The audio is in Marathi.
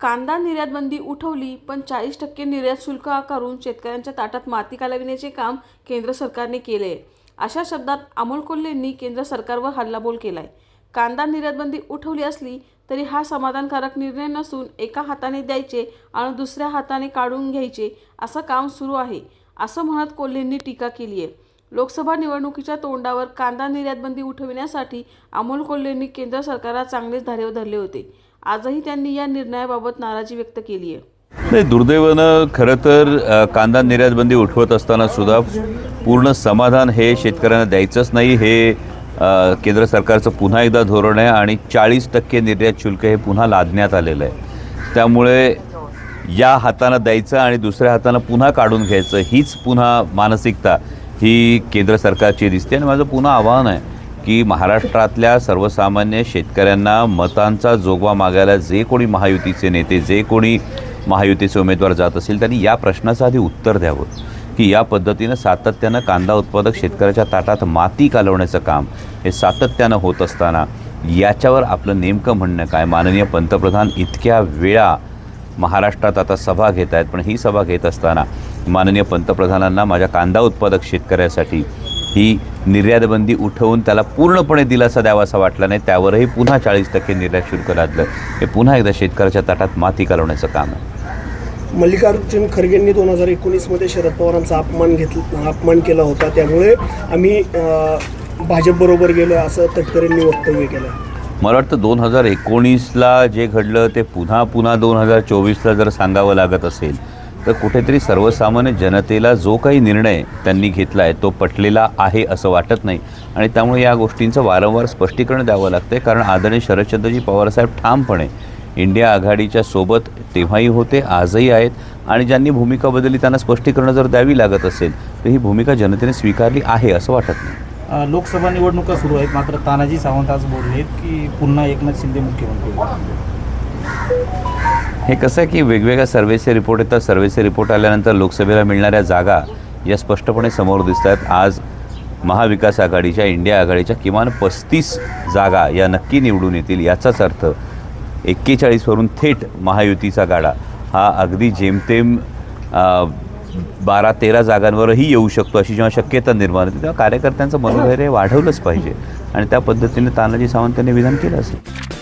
कांदा निर्यात बंदी उठवली पण चाळीस टक्के निर्यात शुल्क आकारून शेतकऱ्यांच्या ताटात माती कालविण्याचे काम केंद्र सरकारने केले. आहे अशा शब्दात अमोल कोल्हेंनी केंद्र सरकारवर हल्लाबोल केलाय. कांदा निर्यातबंदी उठवली असली तरी हा समाधानकारक निर्णय नसून एका हाताने द्यायचे आणि दुसऱ्या हाताने काढून घ्यायचे असं काम सुरू आहे असं म्हणत कोल्हेंनी टीका केली आहे लोकसभा निवडणुकीच्या तोंडावर कांदा निर्यात बंदी उठविण्यासाठी अमोल कोल्हेंनी केंद्र सरकारला चांगलेच धारेवर धरले होते. आजही त्यांनी या निर्णयाबाबत नाराजी व्यक्त केली आहे. नाही दुर्दैवानं खरं तर कांदा निर्यात बंदी उठवत असताना सुद्धा पूर्ण समाधान हे शेतकऱ्यांना द्यायचंच नाही. हे केंद्र सरकारचं पुन्हा एकदा धोरण आहे आणि चाळीस टक्के निर्यात शुल्क हे पुन्हा लादण्यात आलेलं आहे. त्यामुळे या हातानं द्यायचं आणि दुसऱ्या हातानं पुन्हा काढून घ्यायचं हीच पुन्हा मानसिकता. ही केंद्र सरकारची दिसते आणि माझं पुन्हा आव्हान आहे की महाराष्ट्रातल्या सर्वसामान्य शेतकऱ्यांना मतांचा जोगवा मागायला जे कोणी महायुतीचे नेते जे कोणी महायुतीचे उमेदवार जात असेल त्यांनी या प्रश्नाचं आधी उत्तर द्यावं. की या पद्धतीनं सातत्यानं कांदा उत्पादक शेतकऱ्याच्या ताटात माती कालवण्याचं काम हे सातत्यानं होत असताना याच्यावर आपलं नेमकं म्हणणं काय? माननीय पंतप्रधान इतक्या वेळा महाराष्ट्रात आता सभा घेत आहेत पण ही सभा घेत असताना माननीय पंतप्रधानांना माझ्या कांदा उत्पादक शेतकऱ्यासाठी ही निर्यातबंदी उठवून त्याला पूर्णपणे दिलासा द्यावा असा वाटला नाही त्यावरही पुन्हा चाळीस टक्के निर्यात शुल्क लादलं. हे पुन्हा एकदा शेतकऱ्याच्या ताटात माती कालवण्याचं काम आहे. मल्लिकार्जुन खरगेंनी दोन हजार एकोणीसमध्ये शरद पवारांचा अपमान घेतला अपमान केला होता. त्यामुळे आम्ही भाजपबरोबर गेलो असं तटकरेंनी वक्तव्य केलं. मला वाटतं दोन हजार एकोणीसला जे घडलं ते पुन्हा पुन्हा दोन हजार चोवीसला जर सांगावं लागत असेल तर कुठेतरी सर्वसामान्य जनतेला जो काही निर्णय त्यांनी घेतला आहे तो पटलेला आहे असं वाटत नाही. आणि त्यामुळे या गोष्टींचं वारंवार स्पष्टीकरण द्यावं लागतं कारण आदरणीय शरदचंद्रजी पवारसाहेब ठामपणे इंडिया आघाडीच्या सोबत तेव्हाही होते आजही आहेत आणि ज्यांनी भूमिका बदलली त्यांना स्पष्टीकरणं जर द्यावी लागत असेल तर ही भूमिका जनतेने स्वीकारली आहे असं वाटत नाही. लोकसभा निवडणुका सुरू आहेत. मात्र तानाजी सावंत आज बोललेत की पुन्हा एकनाथ शिंदे मुख्यमंत्री हे कसं आहे की वेगवेगळ्या सर्वेचे रिपोर्ट येतात. सर्वेचे रिपोर्ट आल्यानंतर लोकसभेला मिळणाऱ्या जागा या स्पष्टपणे समोर दिसत आहेत आज महाविकास आघाडीच्या इंडिया आघाडीच्या किमान पस्तीस जागा या नक्की निवडून येतील याचाच अर्थ एक्केचाळीसवरून थेट महायुतीचा गाडा हा अगदी जेमतेम बारा तेरा जागांवरही येऊ शकतो अशी जेव्हा शक्यता निर्माण होते तेव्हा कार्यकर्त्यांचं मनोधैर्य वाढवलंच पाहिजे. आणि त्या पद्धतीने तानाजी सावंत यांनी विधान केलं असेल.